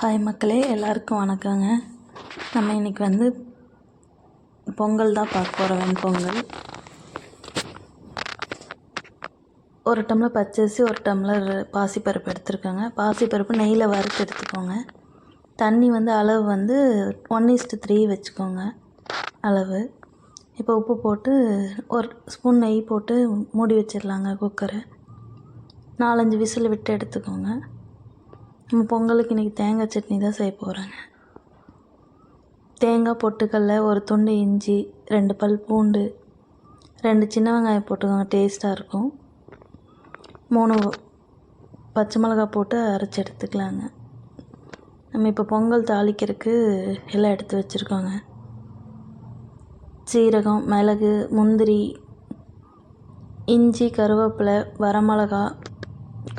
Hi மக்களே எல்லாருக்கும் வணக்கங்க. நம்ம இன்றைக்கி வந்து பொங்கல் தான் பார்க்க போகிறோம் வெண்பொங்கல் ஒரு டம்ளர் பச்சரிசி ஒரு டம்ளர் பாசிப்பருப்பு எடுத்துருக்கோங்க. பாசிப்பருப்பு நெய்யில் வறுத்து எடுத்துக்கோங்க. தண்ணி வந்து அளவு வந்து ஒன் இஸ்ட்டு த்ரீ வச்சுக்கோங்க அளவு. இப்போ உப்பு போட்டு ஒரு ஸ்பூன் நெய் போட்டு மூடி வச்சிடலாங்க குக்கரை நாலஞ்சு விசில் விட்டு எடுத்துக்கோங்க. நம்ம பொங்கலுக்கு இன்றைக்கி தேங்காய் சட்னி தான் செய்ய போகிறேங்க தேங்காய் பொட்டுக்கல்ல ஒரு துண்டு இஞ்சி ரெண்டு பல் பூண்டு ரெண்டு சின்ன வெங்காயம் போட்டுக்கோங்க டேஸ்ட்டாக இருக்கும். மூணு பச்சை மிளகாய் போட்டு அரைச்சி எடுத்துக்கலாங்க. நம்ம இப்போ பொங்கல் தாளிக்கிறதுக்கு எல்லாம் எடுத்து வச்சுருக்கோங்க. சீரகம் மிளகு முந்திரி இஞ்சி கருவேப்பிலை வரமிளகா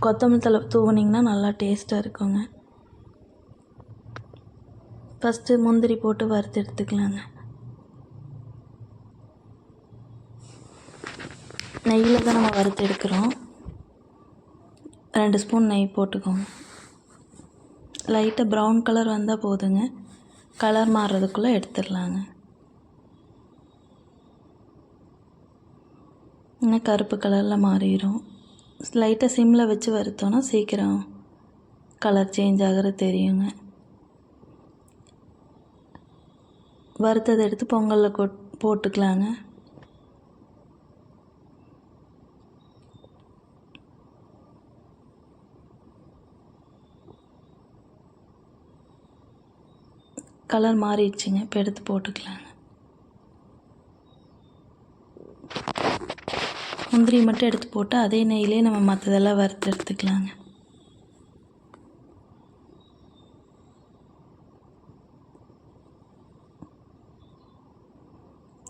கொத்தமல்லி தலை தூவுனிங்கன்னா நல்லா டேஸ்ட்டாக இருக்குங்க. ஃபஸ்ட்டு முந்திரி போட்டு வறுத்து எடுத்துக்கலாங்க. நெய்யில் தான் நம்ம வறுத்து எடுக்கிறோம். ரெண்டு ஸ்பூன் நெய் போட்டுக்கோங்க. லைட்டாக ப்ரௌன் கலர் வந்தால் போதுங்க. கலர் மாறுறதுக்குள்ளே எடுத்துடலாங்க. இன்னும் கருப்பு கலரில் மாறிடும் லைட்டாக சிம்மில் வச்சு வறுத்தோன்னா சீக்கிரம் கலர் சேஞ்ச் ஆகிறது தெரியுங்க. வறுத்ததை எடுத்து பொங்கலில் கொட் போட்டுக்கலாங்க. கலர் மாறிடுச்சுங்க இப்போ எடுத்து போட்டுக்கலாங்க. முந்திரி மட்டும் எடுத்து போட்டு அதே நெய்யிலே நம்ம மற்றதெல்லாம் வறுத்து எடுத்துக்கலாங்க.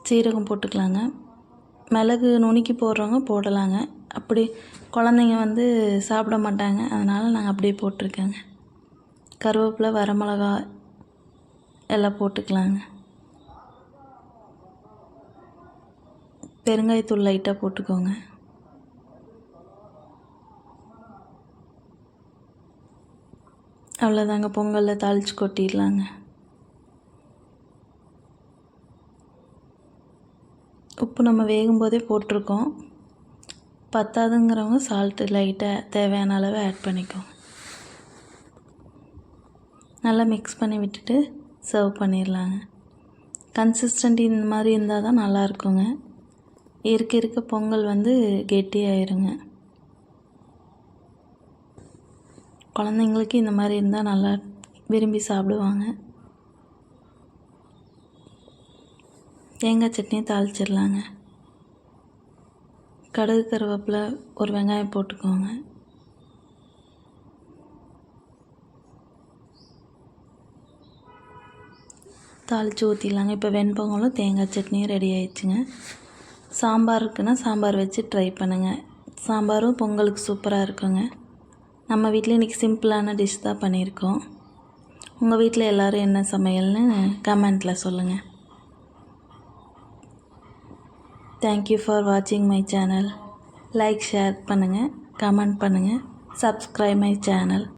சீரகம் போட்டுக்கலாங்க. மிளகு நுணுக்கி போடுறவங்க போடலாங்க. அப்படி குழந்தைங்க வந்து சாப்பிட மாட்டாங்க. அதனால் நாங்கள் அப்படியே போட்டிருக்கேங்க. கருவேப்பிலை வரமிளகா எல்லாம் போட்டுக்கலாங்க. பெருங்காயத்தூள் லைட்டாக போட்டுக்கோங்க. அவ்வளோதாங்க பொங்கலில் தாளித்து கொட்டிடலாங்க. உப்பு நம்ம வேகும்போதே போட்டிருக்கோம். பத்தாதுங்கிறவங்க சால்ட்டு லைட்டாக தேவையான அளவு ஆட் பண்ணிக்கோங்க. நல்லா மிக்ஸ் பண்ணி விட்டுட்டு சர்வ் பண்ணிடலாங்க. கன்சிஸ்டன்ட் இந்த மாதிரி இருந்தால் தான் நல்லா இருக்குங்க. இருக்க இருக்க. பொங்கல் வந்து கெட்டியாயிருங்க குழந்தைங்களுக்கு இந்த மாதிரி இருந்தால் நல்லா விரும்பி சாப்பிடுவாங்க. தேங்காய் சட்னியை தாளிச்சிடலாங்க. கடுகு கருவேப்பில் ஒரு வெங்காயம் போட்டுக்கோங்க. தாளித்து ஊற்றிடலாங்க இப்போ வெண்பொங்கலும் தேங்காய் சட்னியும் ரெடி ஆயிடுச்சுங்க. சாம்பார் இருக்குன்னா சாம்பார் வச்சு ட்ரை பண்ணுங்கள் சாம்பாரும் பொங்கலுக்கு சூப்பராக இருக்குங்க. நம்ம வீட்டில் இன்றைக்கி சிம்பிளான டிஷ் தான் பண்ணியிருக்கோம். உங்கள் வீட்டில் எல்லோரும் என்ன சமையல்னு கமெண்ட்டில் சொல்லுங்கள் தேங்க்யூ ஃபார் வாட்சிங் மை சேனல் லைக் ஷேர் பண்ணுங்கள் கமெண்ட் பண்ணுங்கள் சப்ஸ்கிரைப் மை சேனல்